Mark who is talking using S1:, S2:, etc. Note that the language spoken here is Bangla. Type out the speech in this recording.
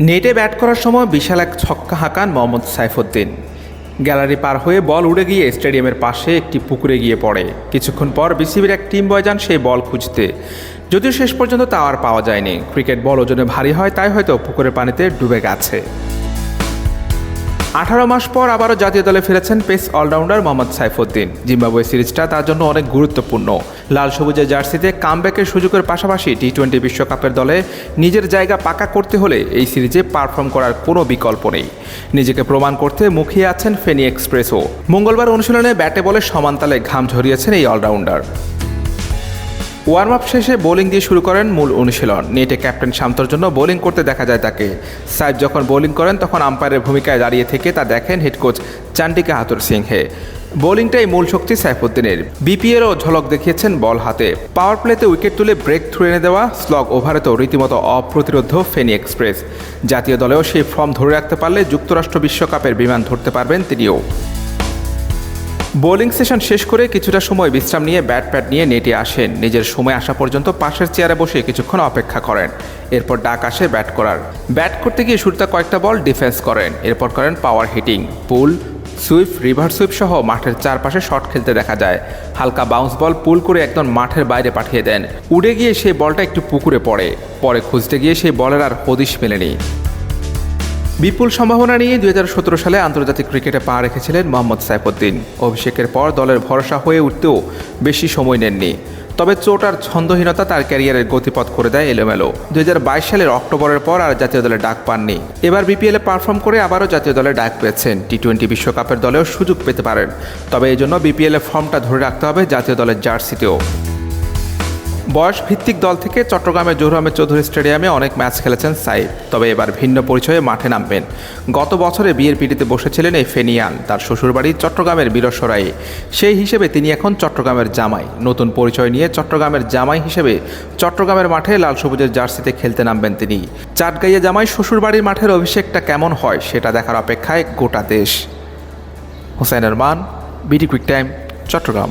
S1: নেটে ব্যাট করার সময় বিশাল এক ছক্কা হাঁকান মোহাম্মদ সাইফুদ্দিন। গ্যালারি পার হয়ে বল উড়ে গিয়ে স্টেডিয়ামের পাশে একটি পুকুরে গিয়ে পড়ে। কিছুক্ষণ পর বিসিবির এক টিম বয় যান সেই বল খুঁজতে। যদিও শেষ পর্যন্ত তা আর পাওয়া যায়নি। ক্রিকেট বল ওজনে ভারী হয়, তাই হয়তো পুকুরের পানিতে ডুবে গেছে। আঠারো মাস পর আবারও জাতীয় দলে ফিরেছেন pace allrounder Mohammad Saifuddin. Zimbabwe সিরিজটা তার জন্য অনেক গুরুত্বপূর্ণ। লাল সবুজের জার্সিতে কামব্যাকের সুযোগের পাশাপাশি টি টোয়েন্টি বিশ্বকাপের দলে নিজের জায়গা পাকা করতে হলে এই সিরিজে পারফর্ম করার কোনো বিকল্প নেই। নিজেকে প্রমাণ করতে মুখিয়ে আছেন ফেনি এক্সপ্রেসও। মঙ্গলবার অনুশীলনে ব্যাটে বলে সমানতালে ঘাম ঝরিয়েছেন এই অলরাউন্ডার। ওয়ার্ম আপ শেষে বোলিং দিয়ে শুরু করেন মূল অনুশীলন। নেটে ক্যাপ্টেন শান্তর জন্য বোলিং করতে দেখা যায় তাকে। সাইফ যখন বোলিং করেন, তখন আম্পায়ারের ভূমিকায় দাঁড়িয়ে থেকে তা দেখেন হেড কোচ চান্ডিকা হাতুর সিংহে। বোলিংটাই মূল শক্তি সাইফুদ্দিনের। বিপিএলও ঝলক দেখিয়েছেন বল হাতে। পাওয়ার প্লেতে উইকেট তুলে ব্রেক থ্রু এনে দেওয়া স্লগ ওভারে তো রীতিমতো অপ্রতিরোধ ফেনি এক্সপ্রেস জাতীয় দলেও সেই ফর্ম ধরে রাখতে পারলে যুক্তরাষ্ট্র বিশ্বকাপের বিমান ধরতে পারবেন তিনিও। বোলিং সেশন শেষ করে কিছুটা সময় বিশ্রাম নিয়ে ব্যাট প্যাট নিয়ে নেটে আসেন। নিজের সময় আসা পর্যন্ত পাশের চেয়ারে বসে কিছুক্ষণ অপেক্ষা করেন। এরপর ডাক আসে ব্যাট করার। ব্যাট করতে গিয়ে শুরুতে কয়েকটা বল ডিফেন্স করেন। এরপর করেন power hitting, pull, sweep, reverse sweep সহ মাঠের চারপাশে শট খেলতে দেখা যায়। হালকা বাউন্স বল পুল করে একদম মাঠের বাইরে পাঠিয়ে দেন। উড়ে গিয়ে সেই বলটা একটু পুকুরে পড়ে। পরে খুঁজতে গিয়ে সেই বলের আর হদিশ মেলেনি। বিপুল সম্ভাবনা নিয়ে দুই হাজার সতেরো সালে আন্তর্জাতিক ক্রিকেটে পা রেখেছিলেন মোহাম্মদ সাইফুদ্দিন। অভিষেকের পর দলের ভরসা হয়ে উঠতেও বেশি সময় নেননি। তবে চোট আর ছন্দহীনতা তার ক্যারিয়ারের গতিপথ করে দেয় এলোমেলো। দুই হাজার বাইশ সালের অক্টোবরের পর আর জাতীয় দলে ডাক পাননি। এবার বিপিএলে পারফর্ম করে আবারও জাতীয় দলে ডাক পেয়েছেন। টি টোয়েন্টি বিশ্বকাপের দলেও সুযোগ পেতে পারেন। তবে এই জন্য বিপিএলে ফর্মটা ধরে রাখতে হবে জাতীয় দলের জার্সিতেও। বয়স ভিত্তিক দল থেকে চট্টগ্রামের জহুর চৌধুরী স্টেডিয়ামে অনেক ম্যাচ খেলেছেন সাইফ, তবে এবার ভিন্ন পরিচয়ে মাঠে নামবেন। গত বছরে বিয়ের পিড়িতে বসেছিলেন এই ফেনিয়ান, তার শ্বশুরবাড়ি চট্টগ্রামের বীরসরাই। সেই হিসেবে তিনি এখন চট্টগ্রামের জামাই। নতুন পরিচয় নিয়ে চট্টগ্রামের জামাই হিসেবে চট্টগ্রামের মাঠে লাল সবুজের জার্সিতে খেলতে নামবেন তিনি। চাটগাইয়ে জামাই শ্বশুরবাড়ির মাঠের অভিষেকটা কেমন হয় সেটা দেখার অপেক্ষায় গোটা দেশ। Hossain Arman BD quick time, Chattogram.